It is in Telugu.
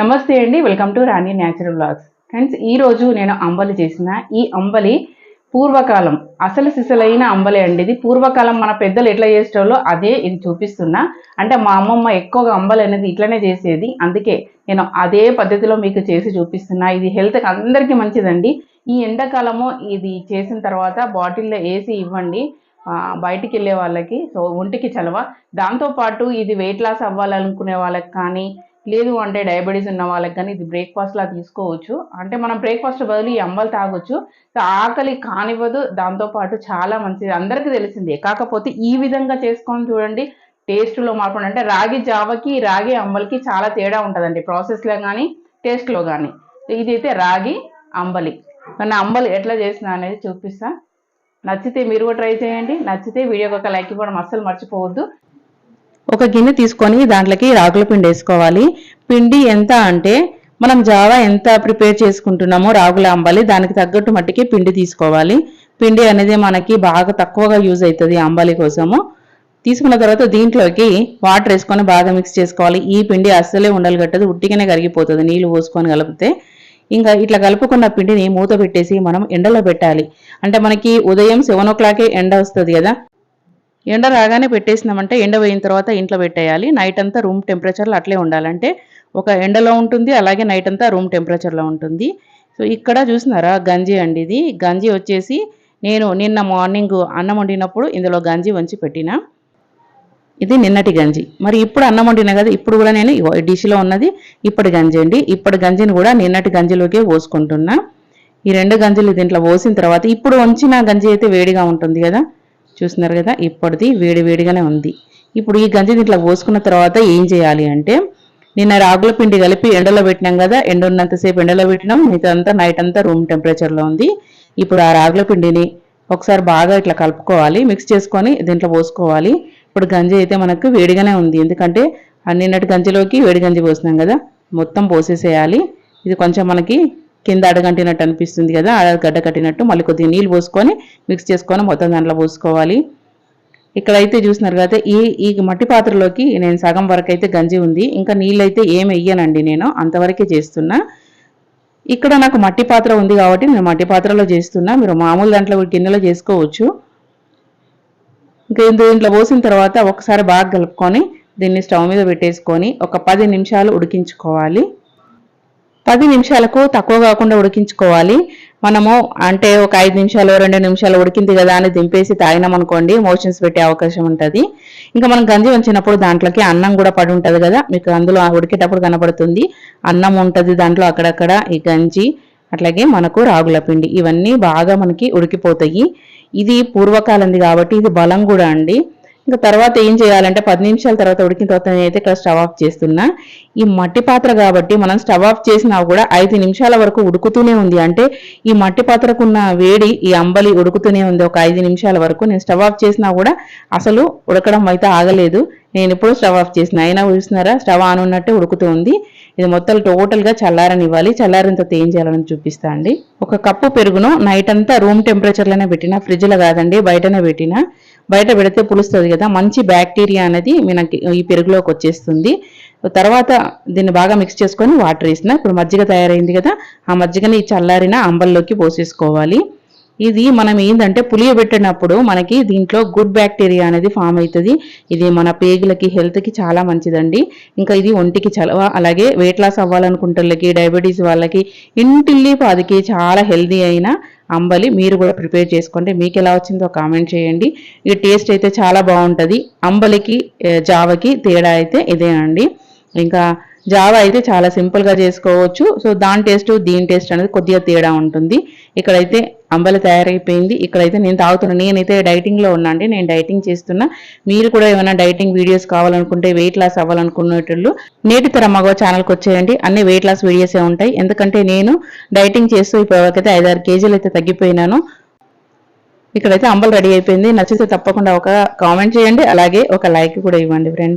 నమస్తే అండి welcome to Rani natural blogs friends ఈ రోజు నేను అంబలి చేసిన ఈ అంబలి పూర్వకాలం అసలు సిసలైన అంబలి అండి ఇది. పూర్వకాలం మన పెద్దలు ఎట్లా చేసేటోళ్ళో అదే ఇది చూపిస్తున్నా. అంటే మా అమ్మమ్మ ఎక్కువగా అంబలి అనేది ఇట్లనే చేసేది. అందుకే నేను అదే పద్ధతిలో మీకు చేసి చూపిస్తున్నా. ఇది హెల్త్కి అందరికీ మంచిదండి. ఈ ఎండాకాలము ఇది చేసిన తర్వాత బాటిల్లో వేసి ఇవ్వండి. బయటికి వెళ్ళే వాళ్ళకి సో ఒంటికి చలవ. దాంతోపాటు ఇది వెయిట్ లాస్ అవ్వాలనుకునే వాళ్ళకి కానీ లేదు అంటే డయాబెటీస్ ఉన్న వాళ్ళకి కానీ ఇది బ్రేక్ఫాస్ట్లా తీసుకోవచ్చు. అంటే మనం బ్రేక్ఫాస్ట్ బదులు ఈ అంబలు తాగొచ్చు. ఆకలి కానివ్వదు. దాంతోపాటు చాలా మంచిది. అందరికీ తెలిసిందే. కాకపోతే ఈ విధంగా చేసుకొని చూడండి. టేస్ట్లో మార్పు అంటే రాగి జావకి రాగి అంబలికి చాలా తేడా ఉంటుందండి. ప్రాసెస్లో కానీ టేస్ట్లో కానీ ఇదైతే రాగి అంబలి. కానీ అంబలి ఎట్లా చేసిన అనేది చూపిస్తాను నచ్చితే మీరు కూడా ట్రై చేయండి. నచ్చితే వీడియోకి ఒక లైక్ ఇవ్వడం అస్సలు మర్చిపోవద్దు. ఒక గిన్నె తీసుకొని దాంట్లోకి రాగుల పిండి వేసుకోవాలి. పిండి ఎంత అంటే మనం జావా ఎంత ప్రిపేర్ చేసుకుంటున్నామో రాగుల అంబాలి దానికి తగ్గట్టు మట్టికి పిండి తీసుకోవాలి. పిండి అనేది మనకి బాగా తక్కువగా యూజ్ అవుతుంది అంబాలి కోసము. తీసుకున్న తర్వాత దీంట్లోకి వాటర్ వేసుకొని బాగా మిక్స్ చేసుకోవాలి. ఈ పిండి అస్సలే ఉండలు కట్టదు ఉట్టిగానే కరిగిపోతుంది నీళ్ళు పోసుకొని కలిపితే. ఇంకా ఇట్లా కలుపుకున్న పిండిని మూత పెట్టేసి మనం ఎండలో పెట్టాలి. అంటే మనకి ఉదయం సెవెన్ ఓ క్లాకే ఎండ వస్తుంది కదా. ఎండ రాగానే పెట్టేసినామంటే ఎండ పోయిన తర్వాత ఇంట్లో పెట్టేయాలి. నైట్ అంతా రూమ్ టెంపరేచర్లో అట్లే ఉండాలంటే ఒక ఎండలో ఉంటుంది అలాగే నైట్ అంతా రూమ్ టెంపరేచర్లో ఉంటుంది. సో ఇక్కడ చూసినారా? గంజి అండి ఇది. గంజి వచ్చేసి నేను నిన్న మార్నింగ్ అన్నం వండినప్పుడు ఇందులో గంజి వంచి పెట్టిన. ఇది నిన్నటి గంజి. మరి ఇప్పుడు అన్నం వండినా కదా ఇప్పుడు కూడా నేను డిష్లో ఉన్నది ఇప్పటి గంజి అండి. ఇప్పటి గంజిని కూడా నిన్నటి గంజిలోకే పోసుకుంటున్నా. ఈ రెండు గంజులు దీంట్లో పోసిన తర్వాత ఇప్పుడు వంచిన గంజి అయితే వేడిగా ఉంటుంది కదా. చూస్తున్నారు కదా ఇప్పటిది వేడి వేడిగానే ఉంది. ఇప్పుడు ఈ గంజి దీంట్లో పోసుకున్న తర్వాత ఏం చేయాలి అంటే నిన్న రాగుల పిండి కలిపి ఎండలో పెట్టినాం కదా ఎండ ఉన్నంతసేపు ఎండలో పెట్టినాం మిగతాంతా నైట్ అంతా రూమ్ టెంపరేచర్లో ఉంది. ఇప్పుడు ఆ రాగుల పిండిని ఒకసారి బాగా ఇట్లా కలుపుకోవాలి మిక్స్ చేసుకొని దీంట్లో పోసుకోవాలి. ఇప్పుడు గంజి అయితే మనకు వేడిగానే ఉంది. ఎందుకంటే ఆ నిన్నటి గంజిలోకి వేడి గంజి పోసినాం కదా మొత్తం పోసేసేయాలి. ఇది కొంచెం మనకి కింద అడగంటినట్టు అనిపిస్తుంది కదా గడ్డ కట్టినట్టు మళ్ళీ కొద్దిగా నీళ్ళు పోసుకొని మిక్స్ చేసుకొని మొత్తం దాంట్లో పోసుకోవాలి. ఇక్కడైతే చూసినారు కదా ఈ ఈ మట్టి పాత్రలోకి నేను సగం వరకు అయితే గంజి ఉంది ఇంకా నీళ్ళైతే ఏం వెయ్యనండి నేను అంతవరకే చేస్తున్నా. ఇక్కడ నాకు మట్టి పాత్ర ఉంది కాబట్టి నేను మట్టి పాత్రలో చేస్తున్నా మీరు మామూలు దాంట్లో గిన్నెలో చేసుకోవచ్చు. ఇంకా దీంట్లో పోసిన తర్వాత ఒకసారి బాగా కలుపుకొని దీన్ని స్టవ్ మీద పెట్టేసుకొని ఒక పది నిమిషాలు ఉడికించుకోవాలి. పది నిమిషాలకు తక్కువ కాకుండా ఉడికించుకోవాలి. మనము అంటే ఒక ఐదు నిమిషాలు రెండు నిమిషాలు ఉడికింది కదా అని దింపేసి తాగినాం అనుకోండి మోషన్స్ పెట్టే అవకాశం ఉంటుంది. ఇంకా మనం గంజి వంచినప్పుడు దాంట్లోకి అన్నం కూడా పడి ఉంటుంది కదా మీకు అందులో ఉడికేటప్పుడు కనపడుతుంది. అన్నం ఉంటుంది దాంట్లో అక్కడక్కడ ఈ గంజి అట్లాగే మనకు రాగుల పిండి ఇవన్నీ బాగా మనకి ఉడికిపోతాయి. ఇది పూర్వకాలంది కాబట్టి ఇది బలం కూడా అండి. ఇంకా తర్వాత ఏం చేయాలంటే పది నిమిషాల తర్వాత ఉడికిన తర్వాత నేనైతే ఇక్కడ స్టవ్ ఆఫ్ చేస్తున్నా. ఈ మట్టి పాత్ర కాబట్టి మనం స్టవ్ ఆఫ్ చేసినా కూడా ఐదు నిమిషాల వరకు ఉడుకుతూనే ఉంది. అంటే ఈ మట్టి పాత్రకున్న వేడి ఈ అంబలి ఉడుకుతూనే ఉంది. ఒక ఐదు నిమిషాల వరకు నేను స్టవ్ ఆఫ్ చేసినా కూడా అసలు ఉడకడం అయితే ఆగలేదు. నేను ఇప్పుడు స్టవ్ ఆఫ్ చేసిన. అయినా చూస్తున్నారా? స్టవ్ ఆన్ ఉన్నట్టే ఉడుకుతూ ఉంది. ఇది మొత్తం టోటల్గా చల్లారనివ్వాలి. చల్లారిన తర్వాత ఏం చేయాలని చూపిస్తా అండి. ఒక కప్పు పెరుగును నైట్ అంతా రూమ్ టెంపరేచర్లోనే పెట్టిన. ఫ్రిడ్జ్లో కాదండి బయటనే పెట్టిన. బయట పెడితే పులుస్తుంది కదా మంచి బ్యాక్టీరియా అనేది మనకి ఈ పెరుగులోకి వచ్చేస్తుంది. తర్వాత దీన్ని బాగా మిక్స్ చేసుకొని వాటర్ వేసిన. ఇప్పుడు మజ్జిగ తయారైంది కదా ఆ మజ్జిగని ఈ చల్లారిన అంబల్లోకి పోసేసుకోవాలి. ఇది మనం ఏంటంటే పులియబెట్టినప్పుడు మనకి దీంట్లో గుడ్ బ్యాక్టీరియా అనేది ఫామ్ అవుతుంది. ఇది మన పేగులకి హెల్త్కి చాలా మంచిదండి. ఇంకా ఇది ఒంటికి చలవ అలాగే వెయిట్ లాస్ అవ్వాలనుకుంటున్నకి డయాబెటీస్ వాళ్ళకి ఇంటిల్లి పాదికి చాలా హెల్దీ అయిన అంబలి మీరు కూడా ప్రిపేర్ చేసుకోండి. మీకు ఎలా వచ్చిందో కామెంట్ చేయండి. ఈ టేస్ట్ అయితే చాలా బాగుంటుంది. అంబలికి జావకి తేడా అయితే ఇదే అండి. ఇంకా జావా అయితే చాలా సింపుల్గా చేసుకోవచ్చు. సో దాని టేస్ట్ దీని టేస్ట్ అనేది కొద్దిగా తేడా ఉంటుంది. ఇక్కడైతే అంబలి తయారైపోయింది. ఇక్కడైతే నేను తాగుతున్నా. నేనైతే డైటింగ్లో ఉన్నా అండి నేను డైటింగ్ చేస్తున్నా. మీరు కూడా ఏమైనా డైటింగ్ వీడియోస్ కావాలనుకుంటే వెయిట్ లాస్ అవ్వాలనుకునేటోళ్ళు నేటి తరం మగవ ఛానల్కి వచ్చేయండి. అన్ని వెయిట్ లాస్ వీడియోసే ఉంటాయి. ఎందుకంటే నేను డైటింగ్ చేస్తూ ఇప్పటివరకైతే ఐదారు కేజీలు అయితే తగ్గిపోయినాను ఇక్కడైతే అంబలు రెడీ అయిపోయింది. నచ్చితే తప్పకుండా ఒక కామెంట్ చేయండి. అలాగే ఒక లైక్ కూడా ఇవ్వండి ఫ్రెండ్స్